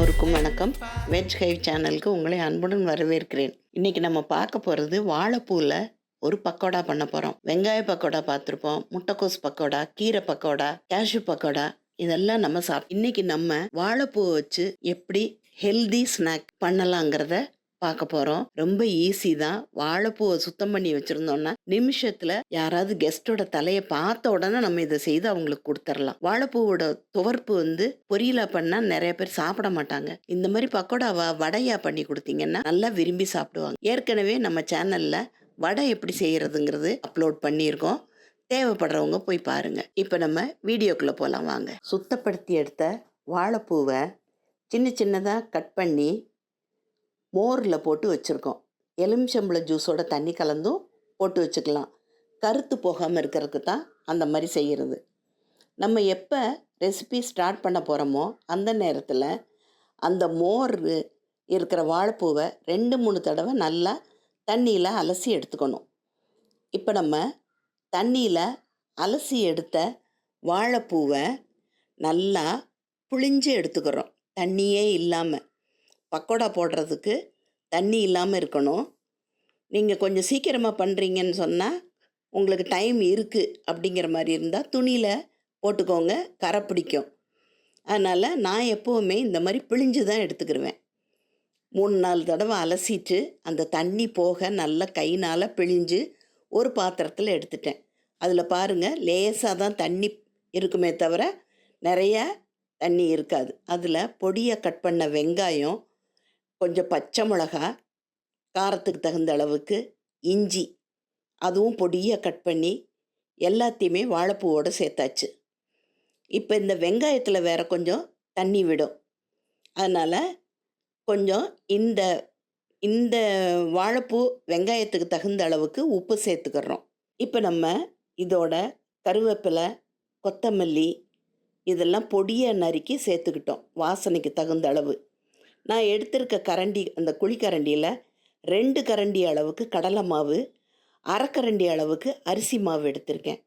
எல்லோருக்கும் வணக்கம். வெஜ் ஹைவ் சேனலுக்கு உங்களை அன்புடன் வரவேற்கிறேன். இன்னைக்கு நம்ம பார்க்க போகிறது வாழைப்பூவில் ஒரு பக்கோடா பண்ண போகிறோம் வெங்காய பக்கோடா பார்த்துருப்போம் முட்டைக்கோஸ் பக்கோடா கீரை பக்கோடா கேஷ்யூ பக்கோடா இதெல்லாம் நம்ம சாப் இன்னைக்கு நம்ம வாழைப்பூவை வச்சு எப்படி ஹெல்தி ஸ்நாக் பண்ணலாங்கிறத பார்க்க போகிறோம் ரொம்ப ஈஸி தான். வாழைப்பூவை சுத்தம் பண்ணி வச்சுருந்தோம்னா நிமிஷத்தில் யாராவது கெஸ்ட்டோட தலையை பார்த்த உடனே நம்ம இதை செய்து அவங்களுக்கு கொடுத்துடலாம். வாழைப்பூவோட துவர்ப்பு வந்து பொரியலா பண்ணால் நிறைய பேர் சாப்பிட மாட்டாங்க. இந்த மாதிரி பக்கோடாவா வடையா பண்ணி கொடுத்தீங்கன்னா நல்லா விரும்பி சாப்பிடுவாங்க. ஏற்கனவே நம்ம சேனலில் வடை எப்படி செய்யறதுங்கிறது அப்லோட் பண்ணியிருக்கோம். தேவைப்படுறவங்க போய் பாருங்க. இப்போ நம்ம வீடியோக்குள்ளே போகலாம் வாங்க. சுத்தப்படுத்தி எடுத்த வாழைப்பூவை சின்ன சின்னதாக கட் பண்ணி மோரில் போட்டு வச்சுருக்கோம். எலுமிச்சம்பழ ஜூஸோட தண்ணி கலந்தும் போட்டு வச்சுக்கலாம். கருத்து போகாமல் இருக்கிறதுக்கு தான் அந்த மாதிரி செய்கிறது நம்ம எப்போ ரெசிபி ஸ்டார்ட் பண்ண போகிறோமோ அந்த நேரத்தில் அந்த மோர் இருக்கிற வாழைப்பூவை ரெண்டு மூணு தடவை நல்லா தண்ணியில் அலசி எடுத்துக்கணும். இப்போ நம்ம தண்ணியில் அலசி எடுத்த வாழைப்பூவை நல்லா புழிஞ்சு எடுத்துக்கிறோம். தண்ணியே இல்லாமல் பக்கோடா போடுறதுக்கு தண்ணி இல்லாமல் இருக்கணும். நீங்கள் கொஞ்சம் சீக்கிரமாக பண்ணுறீங்கன்னு சொன்னால் உங்களுக்கு டைம் இருக்குது அப்படிங்கிற மாதிரி இருந்தால் துணியில் போட்டுக்கோங்க கரை பிடிக்கும். அதனால் நான் எப்போவுமே இந்த மாதிரி பிழிஞ்சு தான் எடுத்துக்கிருவேன். மூணு நாலு தடவை அலசிட்டு அந்த தண்ணி போக நல்லா கைனால் பிழிஞ்சு ஒரு பாத்திரத்தில் எடுத்துட்டேன். அதில் பாருங்கள் லேசாக தான் தண்ணி இருக்குமே தவிர நிறையா தண்ணி இருக்காது. அதில் பொடியை கட் பண்ண வெங்காயம் கொஞ்சம் பச்சை மிளகா காரத்துக்கு தகுந்த அளவுக்கு இஞ்சி அதுவும் பொடியாக கட் பண்ணி எல்லாத்தையுமே வாழைப்பூவோடு சேர்த்தாச்சு. இப்போ இந்த வெங்காயத்தில் வேற கொஞ்சம் தண்ணி விடும். அதனால் கொஞ்சம் இந்த இந்த வாழைப்பூ வெங்காயத்துக்கு தகுந்த அளவுக்கு உப்பு சேர்த்துக்கிறோம். இப்போ நம்ம இதோட கருவேப்பிலை கொத்தமல்லி இதெல்லாம் பொடியை நறுக்கி சேர்த்துக்கிட்டோம். வாசனைக்கு தகுந்த அளவு. நான் எடுத்திருக்க கரண்டி அந்த குழிக்கரண்டியில் ரெண்டு கரண்டி அளவுக்கு கடலை மாவு அரைக்கரண்டி அளவுக்கு அரிசி மாவு எடுத்திருக்கேன்.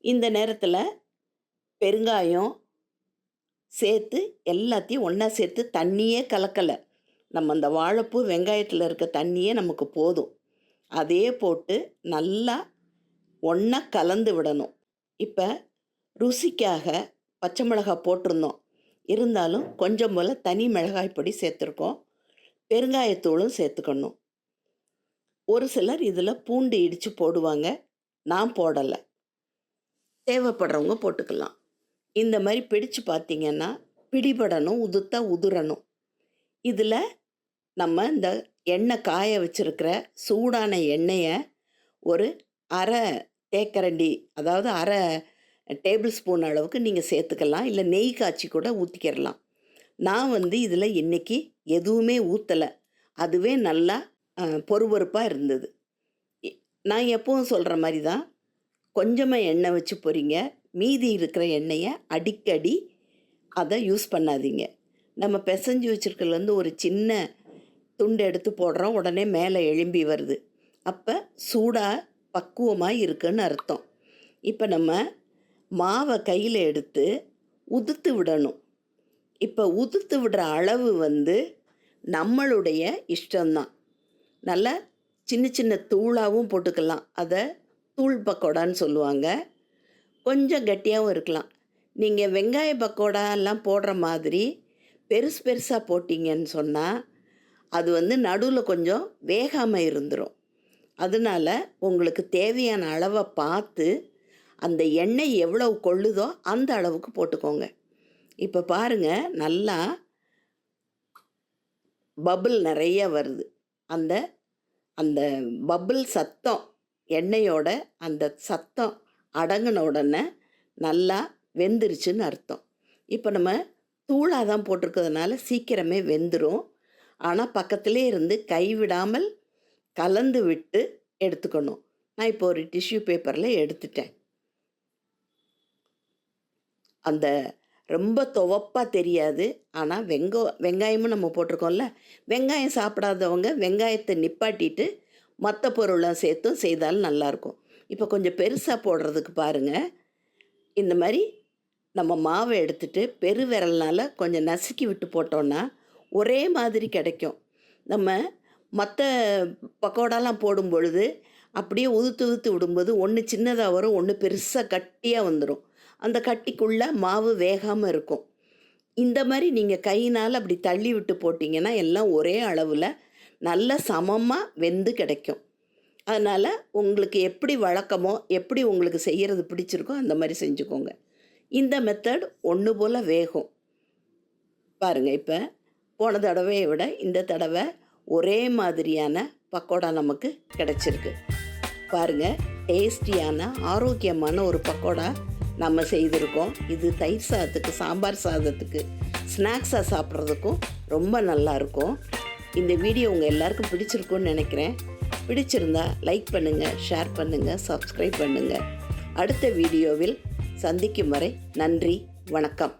இந்த நேரத்தில் பெருங்காயம் சேர்த்து எல்லாத்தையும் ஒன்றா சேர்த்து தண்ணியே கலக்கலை. நம்ம அந்த வாழைப்பூ வெங்காயத்தில் இருக்க தண்ணியே நமக்கு போதும். அதே போட்டு நல்லா ஒன்றா கலந்து விடணும். இப்போ ருசிக்காக பச்சை மிளகாய் போட்டிருந்தோம். இருந்தாலும் கொஞ்சம் போல் தனி மிளகாய் பொடி சேர்த்துருக்கோம். பெருங்காயத்தூளும் சேர்த்துக்கணும். ஒரு சிலர் இதில் பூண்டு இடித்து போடுவாங்க. நான் போடலை. தேவைப்படுறவங்க போட்டுக்கலாம். இந்த மாதிரி பிடிச்சு பார்த்தீங்கன்னா பிடிபடணும் உதுத்தா உதுரணும் இதில் நம்ம இந்த எண்ணெய் காய வச்சுருக்கிற சூடான எண்ணெயை ஒரு அரை தேக்கரண்டி அதாவது அரை டேபிள் ஸ்பூன் அளவுக்கு நீங்கள் சேர்த்துக்கலாம். இல்லை நெய் காய்ச்சி கூட ஊற்றிக்கிறலாம் நான் வந்து இதில் இன்றைக்கி எதுவுமே ஊற்றலை அதுவே நல்லா பொறுபொறுப்பாக இருந்தது. இ- நான் எப்பவும் சொல்கிற மாதிரி தான் கொஞ்சமாக எண்ணெய் வச்சு போகிறீங்க மீதி இருக்கிற எண்ணெயை அடிக்கடி அதை யூஸ் பண்ணாதீங்க. நம்ம பிசைஞ்சு வச்சுருக்கிறதுலேருந்து ஒரு சின்ன துண்டு எடுத்து போடுறோம். உடனே மேலே எழும்பி வருது. அப்போ சூடாக பக்குவமாக இருக்குன்னு அர்த்தம். இப்போ நம்ம மாவை கையில் எடுத்து உதுத்து விடணும். இப்போ உதுத்து விடுற அளவு வந்து நம்மளுடைய இஷ்டம்தான். நல்லா சின்ன சின்ன தூளாகவும் போட்டுக்கலாம். அதை தூள் பக்கோடான்னு சொல்லுவாங்க. கொஞ்சம் கட்டியாகவும் இருக்கலாம். நீங்கள் வெங்காய பக்கோடா எல்லாம் போடுற மாதிரி பெருசு பெருசாக போட்டிங்கன்னு சொன்னால் அது வந்து நடுவில் கொஞ்சம் வேகாமல் இருந்துடும் அதனால உங்களுக்கு தேவையான அளவை பார்த்து அந்த எண்ணெய் எவ்வளவு கொள்ளுதோ அந்த அளவுக்கு போட்டுக்கோங்க. இப்போ பாருங்க நல்லா பபுள் நிறைய வருது. அந்த அந்த பபுள் சத்தம் எண்ணெயோட அந்த சத்தம் அடங்கின உடனே நல்லா வெந்துருச்சுன்னு அர்த்தம். இப்போ நம்ம தூளாக தான் போட்டிருக்கிறதுனால சீக்கிரமே வெந்துடும் ஆனால் பக்கத்திலே இருந்து கைவிடாமல் கலந்து விட்டு எடுத்துக்கணும். நான் இப்போ ஒரு டிஷ்யூ பேப்பரில் எடுத்துட்டேன். அந்த ரொம்ப துவப்பாக தெரியாது. ஆனால் வெங்க வெங்காயமும் நம்ம போட்டிருக்கோம்ல. வெங்காயம் சாப்பிடாதவங்க வெங்காயத்தை நிப்பாட்டிட்டு மற்ற பொருளை சேர்த்தும் செய்தாலும் நல்லாயிருக்கும். இப்போ கொஞ்சம் பெருசாக போடுறதுக்கு பாருங்கள் இந்த மாதிரி நம்ம மாவை எடுத்துட்டு பெரு விரல்னால் கொஞ்சம் நசுக்கி விட்டு போட்டோன்னா ஒரே மாதிரி கிடைக்கும். நம்ம மற்ற பக்கோடாலாம் போடும் பொழுது அப்படியே உதுத்து உதுத்து விடும்போது ஒன்று சின்னதாக வரும் ஒன்று பெருசாக கட்டியாக வந்துடும் அந்த கட்டிக்குள்ளே மாவு வேகாமல் இருக்கும். இந்த மாதிரி நீங்கள் கையினால் அப்படி தள்ளி விட்டு போட்டிங்கன்னா எல்லாம் ஒரே அளவில் நல்ல சமமாக வெந்து கிடைக்கும். அதனால் உங்களுக்கு எப்படி வழக்கமோ எப்படி உங்களுக்கு செய்கிறது பிடிச்சிருக்கோ அந்த மாதிரி செஞ்சுக்கோங்க. இந்த மெத்தட் ஒன்று போல் வேகும். பாருங்கள் இப்போ போன தடவையை விட இந்த தடவை ஒரே மாதிரியான பக்கோடா நமக்கு கிடச்சிருக்கு. பாருங்கள் டேஸ்டியான ஆரோக்கியமான ஒரு பக்கோடா நம்ம செய்திருக்கோம். இது தயிர் சாதத்துக்கு சாம்பார் சாதத்துக்கு ஸ்நாக்ஸாக சாப்பிட்றதுக்கும் ரொம்ப நல்லா இருக்கும். இந்த வீடியோ உங்கள் எல்லாருக்கும் பிடிச்சிருக்கும்னு நினைக்கிறேன். பிடிச்சிருந்தா லைக் பண்ணுங்கள் ஷேர் பண்ணுங்கள் சப்ஸ்கிரைப் பண்ணுங்கள் அடுத்த வீடியோவில் சந்திக்கும் வரை நன்றி வணக்கம்.